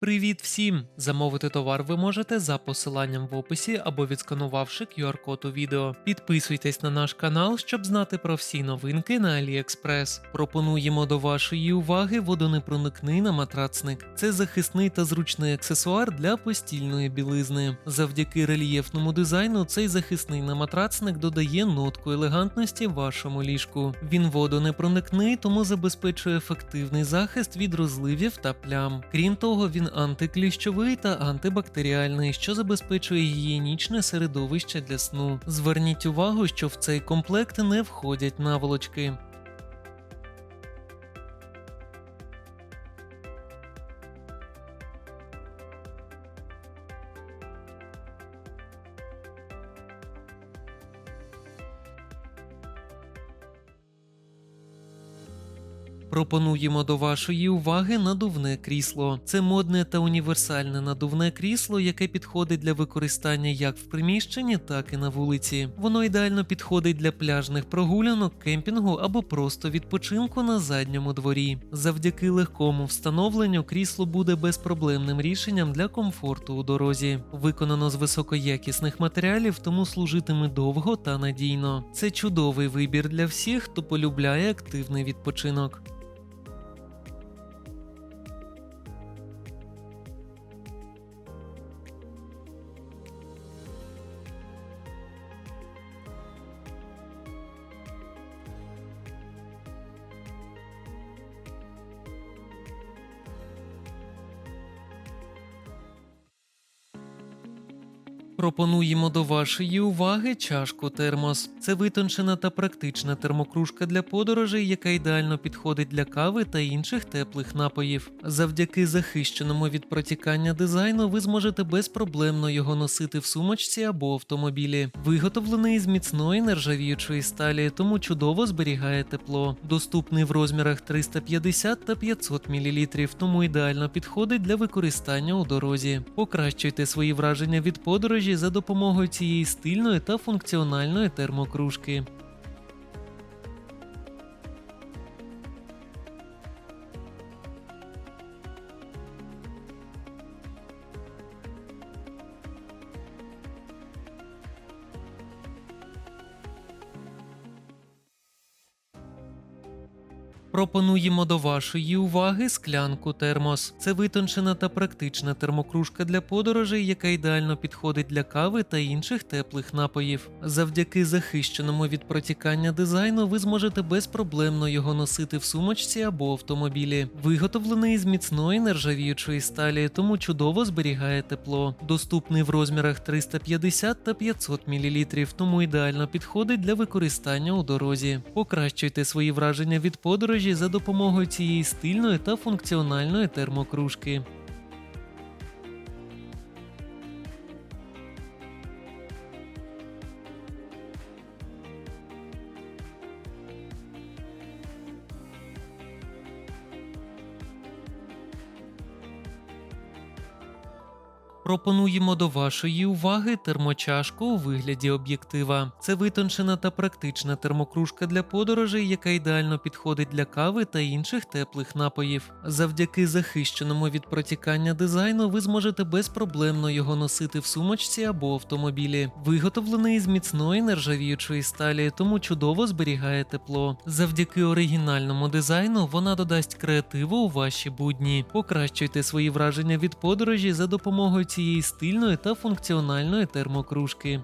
Привіт всім! Замовити товар ви можете за посиланням в описі або відсканувавши QR-код у відео. Підписуйтесь на наш канал, щоб знати про всі новинки на AliExpress. Пропонуємо до вашої уваги водонепроникний наматрацник. Це захисний та зручний аксесуар для постільної білизни. Завдяки рельєфному дизайну цей захисний наматрацник додає нотку елегантності вашому ліжку. Він водонепроникний, тому забезпечує ефективний захист від розливів та плям. Крім того, він антикліщовий та антибактеріальний, що забезпечує гігієнічне середовище для сну. Зверніть увагу, що в цей комплект не входять наволочки. Пропонуємо до вашої уваги надувне крісло. Це модне та універсальне надувне крісло, яке підходить для використання як в приміщенні, так і на вулиці. Воно ідеально підходить для пляжних прогулянок, кемпінгу або просто відпочинку на задньому дворі. Завдяки легкому встановленню крісло буде безпроблемним рішенням для комфорту у дорозі. Виконано з високоякісних матеріалів, тому служитиме довго та надійно. Це чудовий вибір для всіх, хто полюбляє активний відпочинок. Пропонуємо до вашої уваги чашку термос. Це витончена та практична термокружка для подорожей, яка ідеально підходить для кави та інших теплих напоїв. Завдяки захищеному від протікання дизайну ви зможете безпроблемно його носити в сумочці або автомобілі. Виготовлений з міцної нержавіючої сталі, тому чудово зберігає тепло. Доступний в розмірах 350 та 500 мл, тому ідеально підходить для використання у дорозі. Покращуйте свої враження від подорожі за допомогою цієї стильної та функціональної термокружки. Пропонуємо до вашої уваги склянку термос. Це витончена та практична термокружка для подорожей, яка ідеально підходить для кави та інших теплих напоїв. Завдяки захищеному від протікання дизайну ви зможете безпроблемно його носити в сумочці або автомобілі. Виготовлений з міцної нержавіючої сталі, тому чудово зберігає тепло. Доступний в розмірах 350 та 500 мл, тому ідеально підходить для використання у дорозі. Покращуйте свої враження від подорожі за допомогою цієї стильної та функціональної термокружки. Пропонуємо до вашої уваги термочашку у вигляді об'єктива. Це витончена та практична термокружка для подорожей, яка ідеально підходить для кави та інших теплих напоїв. Завдяки захищеному від протікання дизайну ви зможете безпроблемно його носити в сумочці або автомобілі. Виготовлений з міцної нержавіючої сталі, тому чудово зберігає тепло. Завдяки оригінальному дизайну вона додасть креативу у ваші будні. Покращуйте свої враження від подорожі за допомогою цієї стильної та функціональної термокружки.